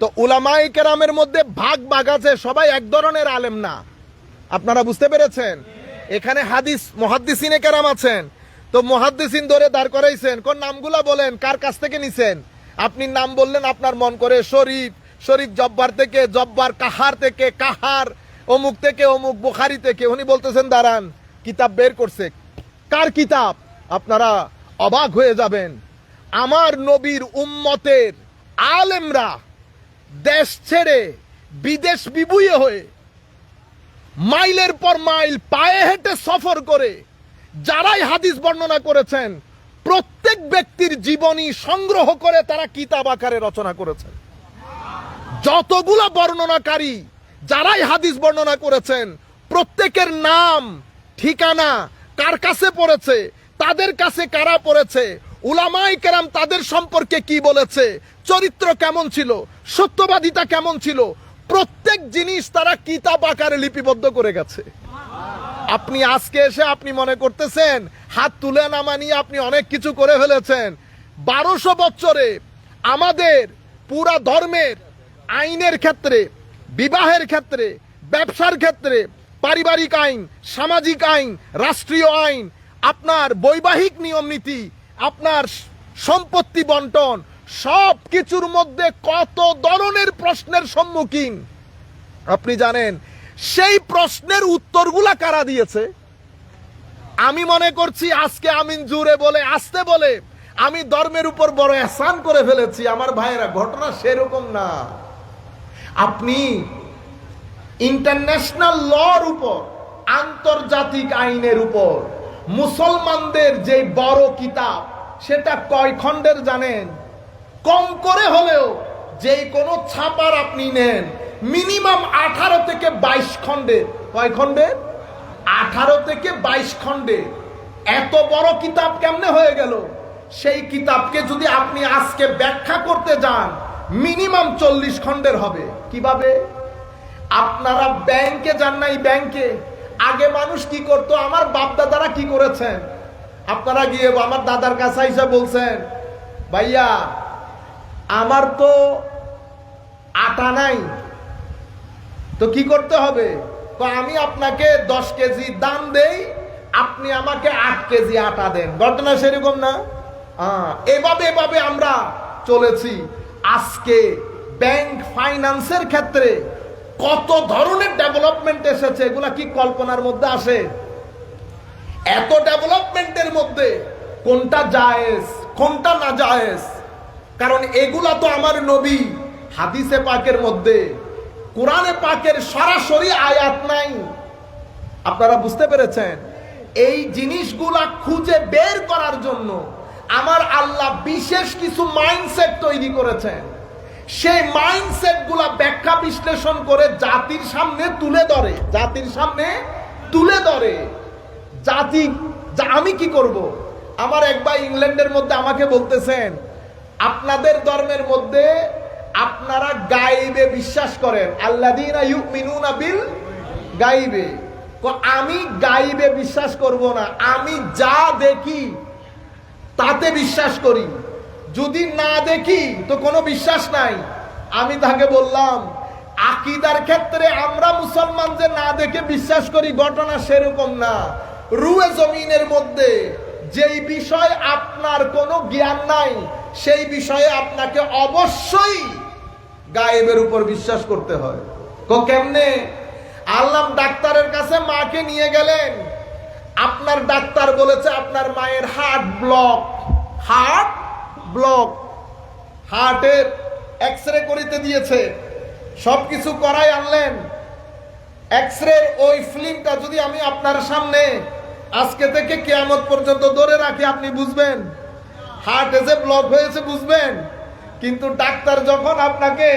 তো উলামাই কেরামের মধ্যে ভাগ ভাগ আছে, সবাই এক ধরনের আলেম না। আপনারা বুঝতে পেরেছেন? এখানে হাদিস, মহাদ্দিসিনে কেরাম আছেন। তো মহাদ্দিসিন ধরে দাঁড় করাইছেন, কোন নামগুলা বলেন, কার কাছ থেকে নিছেন? আপনি নাম বললেন, আপনার মন করে শরীফ শরীফ জব্বার থেকে, জব্বার কাহার থেকে, কাহার, অমুক থেকে, অমুক বুখারি থেকে। উনি বলতেছেন, দাঁড়ান, কিতাব বের করছে। কার কিতাব? আপনারা অবাক হয়ে যাবেন। আমার নবীর উম্মতের আলেমরা দেশ ছেড়ে বিদেশ বিবুয়ে হয়ে মাইলের পর মাইল পায়ে হেঁটে সফর করে যারাই হাদিস বর্ণনা করেছেন, প্রত্যেক ব্যক্তির জীবনী সংগ্রহ করে তারা কিতাব আকারে রচনা করেছেন। যতগুলা বর্ণনাকারী যারাই হাদিস বর্ণনা করেছেন, প্রত্যেকের নাম, ঠিকানা, কার কাছে পড়েছে, তাদের কাছে কারা পড়েছে উলামাই কেরাম তাদের সম্পর্কে কি বলেছে? চরিত্র কেমন ছিল? সত্যবাদিতা কেমন ছিল? প্রত্যেক জিনিস তারা কিতাব আকারে লিপিবদ্ধ করে গেছে। আপনি আজকে এসে আপনি মনে করতেছেন, হাত তুলে নামা নিয়ে আপনি অনেক কিছু করে ফেলেছেন। বারোশো বছরে আমাদের পুরা ধর্মের, আইনের ক্ষেত্রে, বিবাহের ক্ষেত্রে, ব্যবসার ক্ষেত্রে, পারিবারিক আইন, সামাজিক আইন, রাষ্ট্রীয় আইন, আপনার বৈবাহিক নিয়ম নীতি আপনার সম্পত্তি বন্টন সব কিছুর মধ্যে কত ধরনের প্রশ্নের সম্মুখীন? আপনি জানেন, সেই প্রশ্নের উত্তরগুলা কারা দিয়েছে? আমি মনে করছি আজকে আমিন জুড়ে বলে, আসতে বলে, আমি ধর্মের উপর বড় এহসান করে ফেলেছি, আমার ভাইয়েরা, ঘটনা সেরকম না। আপনি ইন্টারন্যাশনাল লর উপর, আন্তর্জাতিক আইনের উপর, মুসলমানদের যে বড় কিতাব সেটা কয় খণ্ডের জানেন? কম করে হলেও যে কোনো ছাপার আপনি নেন, মিনিমাম আঠারো থেকে বাইশ খণ্ডের কয় খণ্ডের আঠারো থেকে বাইশ খণ্ডে। এত বড় কিতাব কেমনে হয়ে গেল? সেই কিতাবকে যদি আপনি আজকে ব্যাখ্যা করতে যান, মিনিমাম চল্লিশ খণ্ডের হবে। কীভাবে? আপনারা ব্যাংকে যান নাই ব্যাংকে। আগে মানুষ কি করতো? আমার বাপ দাদারা কি করেছেন? আপনারা গিয়ে আমার দাদার কাছে এসে বলছেন ভাইয়া আমার তো আটা নাই তো কি করতে হবে? তো আমি আপনাকে দশ কেজি দাম দেই আপনি আমাকে আট কেজি আটা দেন। ঘটনা সেরকম না? আহ, এভাবে এভাবে আমরা চলেছি। আজকে ব্যাংক ফাইন্যান্সের ক্ষেত্রে কত ধরনের ডেভেলপমেন্ট এসেছে এগুলা কি কল্পনার মধ্যে আসে? এত ডেভেলপমেন্টের মধ্যে কোনটা জায়েজ, কোনটা না জায়েজ? কারণ এগুলা তো আমার নবী হাদিসে পাকের মধ্যে, কোরআনে পাকের সরাসরি আয়াত নাই। আপনারা বুঝতে পেরেছেন? এই জিনিসগুলা খুঁজে বের করার জন্য আমার আল্লাহ বিশেষ কিছু মাইন্ডসেট তৈরি করেছেন। সেই মাইন্ডসেটগুলা ব্যাখ্যা বিশ্লেষণ করে জাতির সামনে তুলে ধরে, জাতির সামনে তুলে ধরে। জাতি, যা আমি কি করব? আমার এক ভাই ইংল্যান্ডের মধ্যে আমাকে বলতেছেন, আপনাদের ধর্মের মধ্যে আপনারা গাইবে বিশ্বাস করেন। ইউমিনুনা বিল গাইবে। আমি গাইবে বিশ্বাস করব না। আমি যা দেখি, তাতে বিশ্বাস করি। যদি না দেখি, তো কোনো বিশ্বাস নাই। আমি তাকে বললাম, আকিদার ক্ষেত্রে আমরা মুসলমান যে না দেখে বিশ্বাস করি, ঘটনা সেরকম না। রুয়ে জমিনের মধ্যে যেই বিষয় আপনার কোনো জ্ঞান নাই, সেই বিষয়ে আপনাকে অবশ্যই গায়েবের উপর বিশ্বাস করতে হয়। কো কেমনে? আল্লাহ ডাক্তারের কাছে মাকে নিয়ে গেলেন। আপনার ডাক্তার বলেছে আপনার মায়ের হার্ট ব্লক হার্ট ব্লক, হার্টের এক্স রে করিতে দিয়েছে। সবকিছু করাই আনলেন। এক্স রে ওই ফিল্মটা যদি আমি আপনার সামনে আজকে থেকে কেয়ামত পর্যন্ত ধরে রাখি, আপনি বুঝবেন? হার্ট এসে ব্লক হয়েছে, বুঝবেন? কিন্তু ডাক্তার যখন আপনাকে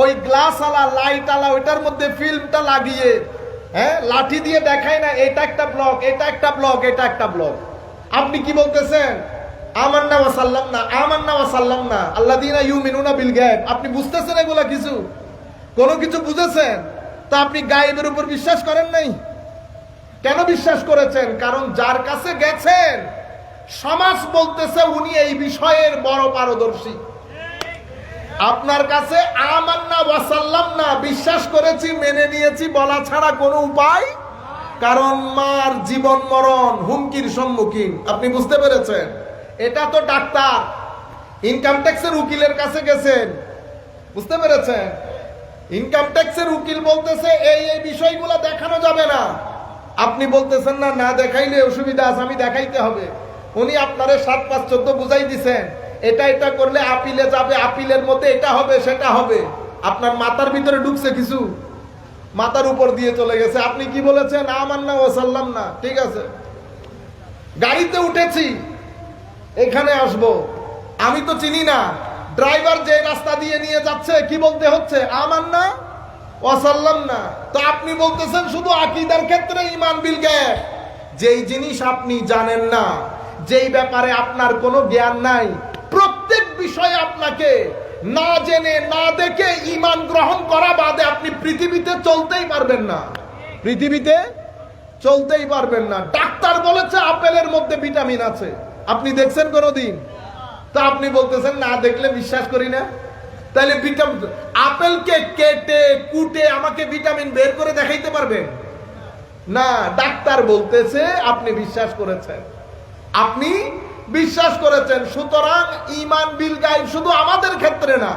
ওই গ্লাস আলা লাইট আলা ওইটার মধ্যে ফিল্মটা লাগিয়ে হ্যাঁ লাঠি দিয়ে দেখায় না, এটা একটা ব্লক এটা একটা ব্লক এটা একটা ব্লক আপনি কি বলতেছেন? আমার নাম সাল্লাম না আমার নাম সাল্লাম না আল্লাহ দিনা ইউ মিনুনা বিল গায়েব। আপনি বুঝতেছেন এগুলা কিছু? কোনো কিছু বুঝেছেন? তা আপনি গায়েবের উপর বিশ্বাস করেন নাই? কেন বিশ্বাস করেছেন? কারণ যার কাছে গেছেন, সমাজ বলতেছে উনি এই বিষয়ের বড় পারদর্শী। আপনার কাছে আমান্না ওয়াসাল্লাম না, বিশ্বাস করেছি, মেনে নিয়েছি, বলা ছাড়া কোনো উপায়? কারণ মার জীবন মরণ হুমকির সম্মুখীন। আপনি বুঝতে পেরেছেন? এটা তো ডাক্তার। ইনকাম ট্যাক্সের উকিলের কাছে গেছেন। বুঝতে পেরেছেন? ইনকাম ট্যাক্সের উকিল বলতেছে, এই এই বিষয়গুলো দেখানো যাবে না। আপনি বলতেছেন না না দেখাইলে অসুবিধা আছে, আমি দেখাইতে হবে। উনি আপনারে সাত, পাঁচ, চোদ্দ বুঝাই দিছেন। এটা এটা করলে আপিলে যাবে, আপিলের মধ্যে এটা হবে, সেটা হবে। আপনার মাথার ভিতরে ঢুকছে কিছু। মাথার উপর দিয়ে চলে গেছে। আপনি কি বলেছেন? আমার না ওসাল্লাম না। ঠিক আছে। গাড়িতে উঠেছি। এখানে আসব। আমি তো চিনি না। ড্রাইভার যে রাস্তা দিয়ে নিয়ে যাচ্ছে, কি বলতে হচ্ছে? আমার না ওয়াসাল্লাম না তো আপনি বলতেছেন শুধু আকিদার ক্ষেত্রে ইমান বিল গ্যাস যেই জিনিস আপনি জানেন না, যেই ব্যাপারে আপনার কোনো জ্ঞান নাই, প্রত্যেক বিষয়ে আপনাকে না জেনে, না দেখে ইমান গ্রহণ করা বাদে আপনি পৃথিবীতে চলতেই পারবেন না। পৃথিবীতে চলতেই পারবেন না। ডাক্তার বলেছে আপেলের মধ্যে ভিটামিন আছে। আপনি দেখছেন কোনোদিন? তা আপনি বলতেছেন না দেখলে বিশ্বাস করি না? তাহলে ভিটামিন আপেলকে কেটে, কুটে আমাকে ভিটামিন বের করে দেখাইতে পারবেন? না, ডাক্তার বলতেছে, আপনি বিশ্বাস করেছেন। আপনি বিশ্বাস করেছেন, সুতরাং ইমান বিল গাইব শুধু আমাদের ক্ষেত্রে না।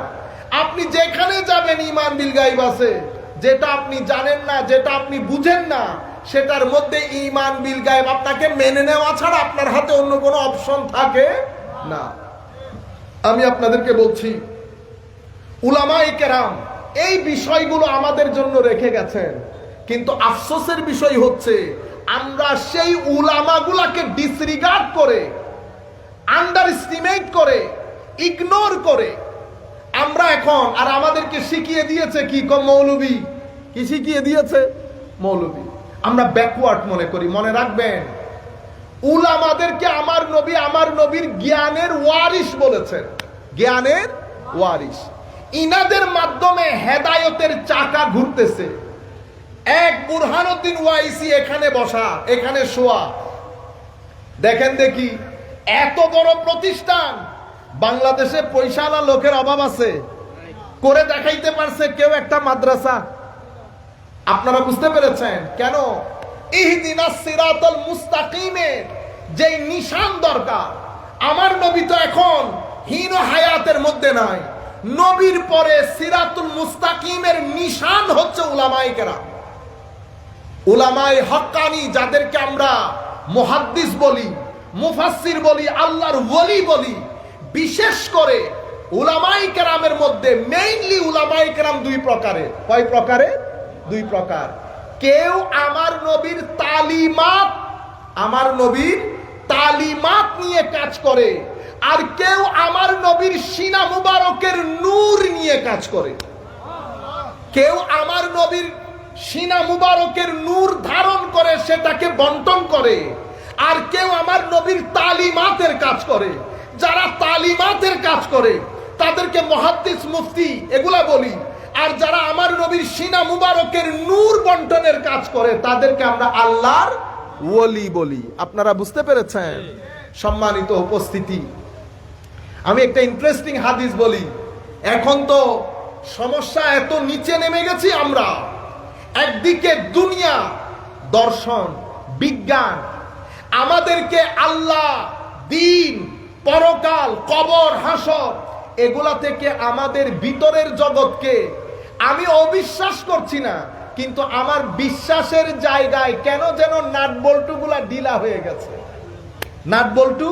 আপনি যেখানে যাবেন, ইমান বিল গাইব আছে। যেটা আপনি জানেন না, যেটা আপনি বুঝেন না, সেটার মধ্যে ইমান বিল গাইব আপনাকে মেনে নেওয়া ছাড়া আপনার হাতে অন্য কোনো অপশন থাকে না। আমি আপনাদেরকে বলছি উলামাই কেরাম এই বিষয়গুলো আমাদের জন্য রেখে গেছেন। কিন্তু আফসোসের বিষয় হচ্ছে, আমরা সেই উলামাগুলাকে ডিসরিগার্ড করে আন্ডার এস্টিমেট করে ইগনোর করে, আমরা এখন, আর আমাদেরকে শিখিয়ে দিয়েছে কি কম মৌলবী? কি শিখিয়ে দিয়েছে? মৌলবী। আমরা ব্যাকওয়ার্ড মনে করি, মনে রাখবেন। উলামাদেরকে আমার নবী, আমার নবীর জ্ঞানের ওয়ারিস বলেছেন। জ্ঞানের ওয়ারিস ইনাদের মাধ্যমে হেদায়তের চাকা ঘুরতেছে। এক বুরহানুদ্দিন ওয়াইসি এখানে বসা, এখানে শোয়া। দেখেন দেখি, এত বড় প্রতিষ্ঠান, বাংলাদেশে পয়সাওয়ালা লোকের অভাব আছে। করে দেখাইতে পারছে কেউ একটা মাদ্রাসা। আপনারা বুঝতে পেরেছেন? কেন? ইহদিনা যেই নিশান দরকার। আমার নবী তো এখন হীন হায়াতের মধ্যে নাই। নবীর পরে সিরাতুল মুস্তাকিমের নিশান হচ্ছে উলামাই কেরাম। উলামাই হক্কানি যাদেরকে আমরা মুহাদ্দিস বলি, মুফাসসির বলি, আল্লাহর ওলি বলি, বিশেষ করে উলামাই কেরামের মধ্যে মেইনলি উলামাই কেরাম দুই প্রকারে কয় প্রকারে দুই প্রকার। কেউ আমার নবীর তালিমাত, আমার নবীর তালিমাত নিয়ে কাজ করে আর কেউ আমার নবীর সিনা মুবারকের নূর নিয়ে কাজ করে। কেউ আমার নবীর সিনা মুবারকের নূর ধারণ করে, সেটাকে বন্টন করে। আর কেউ আমার নবীর তালিমাতের কাজ করে। যারা তালিমাতের কাজ করে, তাদেরকে মহাদ্দিস, মুফতি এগুলা বলি। আর যারা আমার নবীর সিনা মুবারকের নূর বন্টনের কাজ করে, তাদেরকে আমরা আল্লাহর ওলি বলি। আপনারা বুঝতে পেরেছেন? সম্মানিত উপস্থিতি। আমি একটা ইন্টারেস্টিং হাদিস বলি। এখন তো সমস্যা এত নিচে নেমে গেছি আমরা। একদিকে দুনিয়া, দর্শন, বিজ্ঞান। আমাদেরকে আল্লাহ, দিন, পরকাল, কবর, হাসর, এগুলা থেকে আমাদের ভিতরের জগৎকে আমি অবিশ্বাস করছি না, কিন্তু আমার বিশ্বাসের জায়গায় কেন যেন নাট বল্টুগুলা ঢিলা হয়ে গেছে। নাট বল্টু?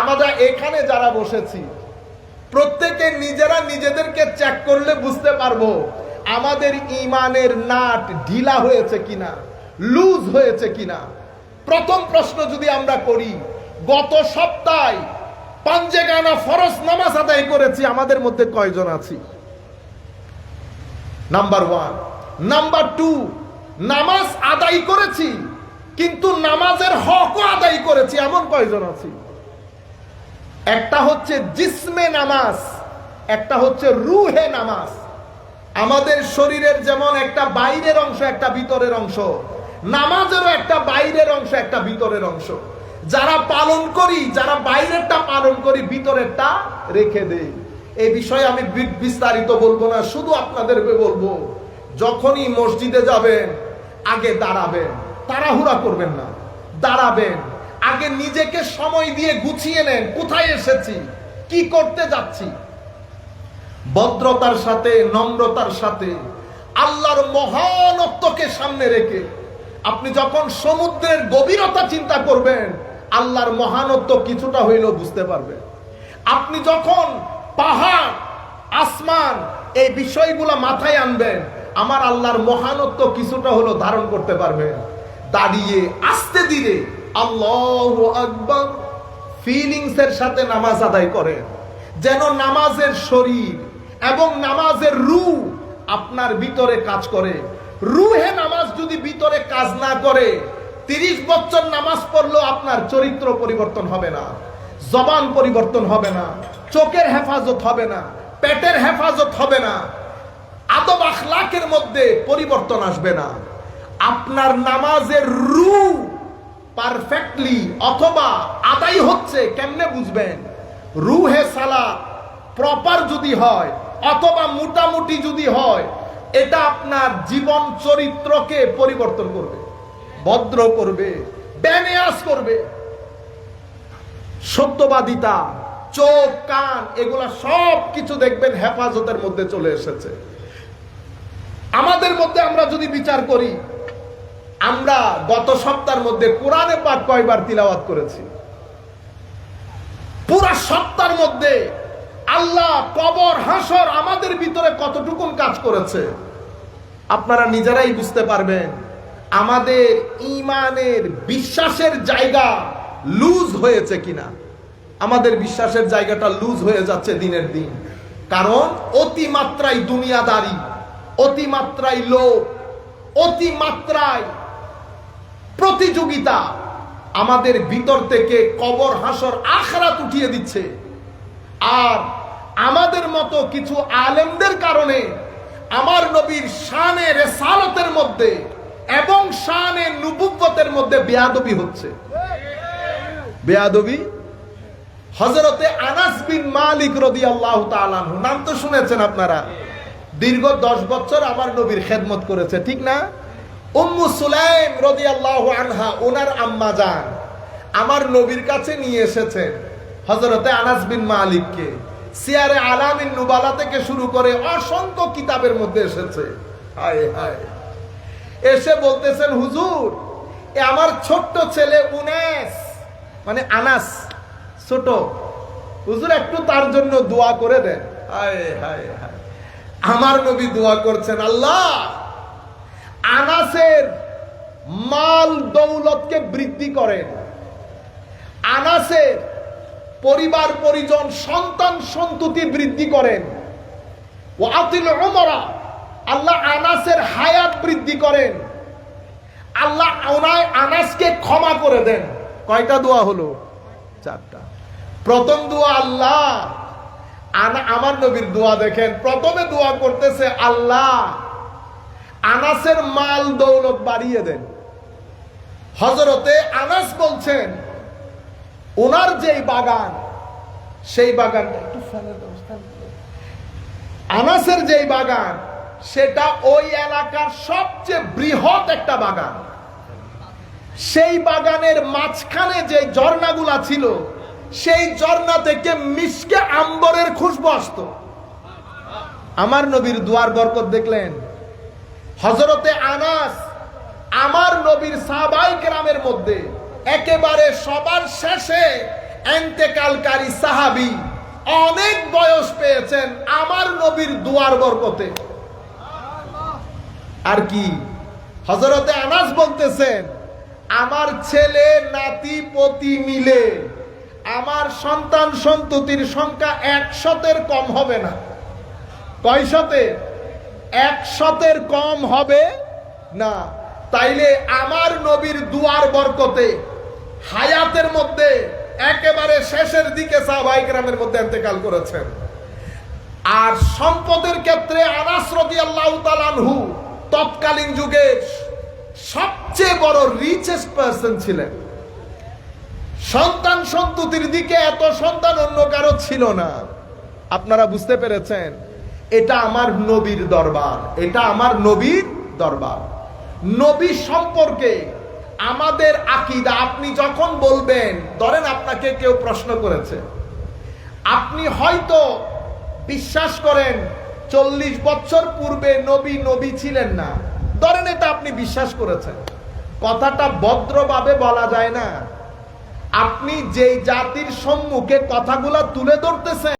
আমরা এখানে যারা বসেছি, প্রত্যেকে নিজেরা নিজেদেরকে চেক করলে বুঝতে পারব আমাদের ইমানের নাট ঢিলা হয়েছে কিনা লুজ হয়েছে কিনা। প্রথম প্রশ্ন যদি আমরা করি, গত সপ্তাহে পাঞ্জেগানা ফরজ নামাজ আদায় করেছি, আমাদের মধ্যে কয়জন আছি? নাম্বার ওয়ান নাম্বার টু নামাজ আদায় করেছি, কিন্তু নামাজের হকও আদায় করেছি, এমন কয়জন আছি? একটা হচ্ছে জিসমে নামাজ, একটা হচ্ছে রুহে নামাজ। আমাদের শরীরের যেমন একটা বাইরের অংশ, একটা ভিতরের অংশ, নামাজেরও একটা বাইরের অংশ, একটা ভিতরের অংশ। যারা পালন করি, যারা বাইরেরটা পালন করি, ভিতরেরটা রেখে দেই। এই বিষয়ে আমি বিস্তারিত বলব না, শুধু আপনাদের বলব, যখনই মসজিদে যাবেন, আগে দাঁড়াবেন, তাড়াহুড়া করবেন না, দাঁড়াবেন। আগে নিজেকে সময় দিয়ে গুছিয়ে নেন, কোথায় এসেছি, কি করতে যাচ্ছি। ভদ্রতার সাথে, নম্রতার সাথে, আল্লাহর মহানত্বকে সামনে রেখে আপনি যখন সমুদ্রের গভীরতা চিন্তা করবেন, আল্লাহর মহানত্ব কিছুটা হইলেও বুঝতে পারবেন। আপনি যখন পাহাড়, আসমান, এই বিষয়গুলো মাথায় আনবেন, আমার আল্লাহর মহানত্ব কিছুটা হলো ধারণ করতে পারবেন। দাঁড়িয়ে, আস্তে ধীরে আল্লাহ আকবর ফিলিংসের সাথে নামাজ আদায় করেন। যেন নামাজের শরীর এবং নামাজের রু আপনার ভিতরে কাজ করে। রুহে নামাজ যদি ভিতরে কাজ না করে, তিরিশ বছর নামাজ পড়লেও আপনার চরিত্র পরিবর্তন হবে না, জবান পরিবর্তন হবে না, চোখের হেফাজত হবে না, পেটের হেফাজত হবে না, আদব আখলাকের মধ্যে পরিবর্তন আসবে না। আপনার নামাজের রু পারফেক্টলি অথবা আদায় হচ্ছে, কেমনে বুঝবেন? রুহে সালা প্রপার যদি হয়, অথবা মোটামুটি যদি হয়, এটা আপনার জীবন চরিত্রকে পরিবর্তন করবে, ভদ্র করবে ব্যানেয়াস করবে। সত্যবাদিতা, চোখ, কান, এগুলা সব কিছু দেখবেন হেফাজতের মধ্যে চলে এসেছে। আমাদের মধ্যে আমরা যদি বিচার করি আমরা গত সপ্তাহের মধ্যে কোরআনে পাক কয়বার তিলাওয়াত করেছি। পুরা সপ্তাহের মধ্যে আল্লাহ কবর, হাসর আমাদের ভিতরে কতটুকুন কাজ করেছে, আপনারা নিজেরাই বুঝতে পারবেন, আমাদের ইমানের বিশ্বাসের জায়গা লুজ হয়েছে কিনা। আমাদের বিশ্বাসের জায়গাটা লুজ হয়ে যাচ্ছে দিনের দিন। কারণ অতিমাত্রায় দুনিয়াদারি, অতিমাত্রায় লোভ, অতিমাত্রায় প্রতিযোগিতা আমাদের ভিতর থেকে কবর, হাসর, আখরাত উঠিয়ে দিচ্ছে। আর আমাদের মতো কিছু আলেমদের কারণে আমার নবীর শানে রেসালতের মধ্যে এবং শানে নুবুব্বতের মধ্যে বেয়াদবি হচ্ছে। বেয়াদবি? হজরতে আনাস বিন মালিক রদি আল্লাহ নাম তো শুনেছেন আপনারা। দীর্ঘ দশ বছর আমার নবীর খেদমত করেছে, ঠিক না? সুলাইম রদি আম্মা আমার নবীর কাছে নিয়ে এসেছেন আনাস বিন মালিককে। আলামিন নুবালা থেকে শুরু করে অসংখ্য কিতাবের মধ্যে এসেছে। হায় এসে বলতেছেন, হুজুর, এ আমার ছোট্ট ছেলে উনেস মানে আনাস, ছোট। হুজুর, একটু তার জন্য দোয়া করে দেন। হায় হায়। আমার নবী দোয়া করছেন, আল্লাহ আনাসের মাল দৌলতকে বৃদ্ধি করেন আনাসের পরিবার, পরিজন, সন্তান, সন্ততি বৃদ্ধি করেন। ও আতিল ওমরা আল্লাহ আনাসের হায়াত বৃদ্ধি করেন। আল্লাহ ওনায় আনাসকে ক্ষমা করে দেন। কয়টা দোয়া হলো? চারটা। প্রথম দোয়া আল্লাহ। আমার নবীর দোয়া দেখেন, প্রথমে দোয়া করতেছে আল্লাহ। আনাসের মাল দৌলত বাড়িয়ে দেন। হজরতে আনাস বলছেন ওনার যেই বাগান, সেই বাগানটা একটু আনাসের যেই বাগান, সেটা ওই এলাকার সবচেয়ে বৃহৎ একটা বাগান। সেই বাগানের মাঝখানে যে ঝর্ণাগুলা ছিল, সেই ঝর্ণা থেকে মিসকে আম্বরের খুশবু আসতো। আমার নবীর দুয়ার বরকত দেখলেন। হজরতে আনাস আমার নবীর সাহাবাই গ্রামের মধ্যে একেবারে সবার শেষে এন্তেকালকারী সাহাবি অনেক বয়স পেয়েছেন আমার নবীর দুয়ার বরকতে। আর কি? হজরতে আনাস বলতেছেন, আমার ছেলে, নাতি, পতি মিলে আমার সন্তান সন্ততির সংখ্যা একশতের কম হবে না। কয় শতে একশতের কম হবে না। তাইলে আমার নবীর দুয়ার বরকতে হায়াতের মধ্যে একেবারে শেষের দিকে সাহাবাই গ্রামের মধ্যে এতেকাল করেছেন। আর সম্পদের ক্ষেত্রে আনাস রাদিয়াল্লাহু তাআলা আনহু তৎকালীন যুগে সবচেয়ে বড় রিচেস্ট পার্সন ছিলেন। সন্তান সন্ততির দিকে এত সন্তান অন্য কারও ছিল না। আপনারা বুঝতে পেরেছেন, এটা আমার নবীর দরবার, এটা আমার নবীর দরবার। নবী সম্পর্কে আমাদের আকিদা, আপনি যখন বলবেন, ধরেন আপনাকে কেউ প্রশ্ন করেছে। আপনি হয়তো বিশ্বাস করেন, চল্লিশ বছর পূর্বে নবী নবী ছিলেন না। ধরেন এটা আপনি বিশ্বাস করেছেন। কথাটা ভদ্রভাবে বলা যায় না। আপনি যেই জাতির সম্মুখে কথাগুলা তুলে ধরতেছেন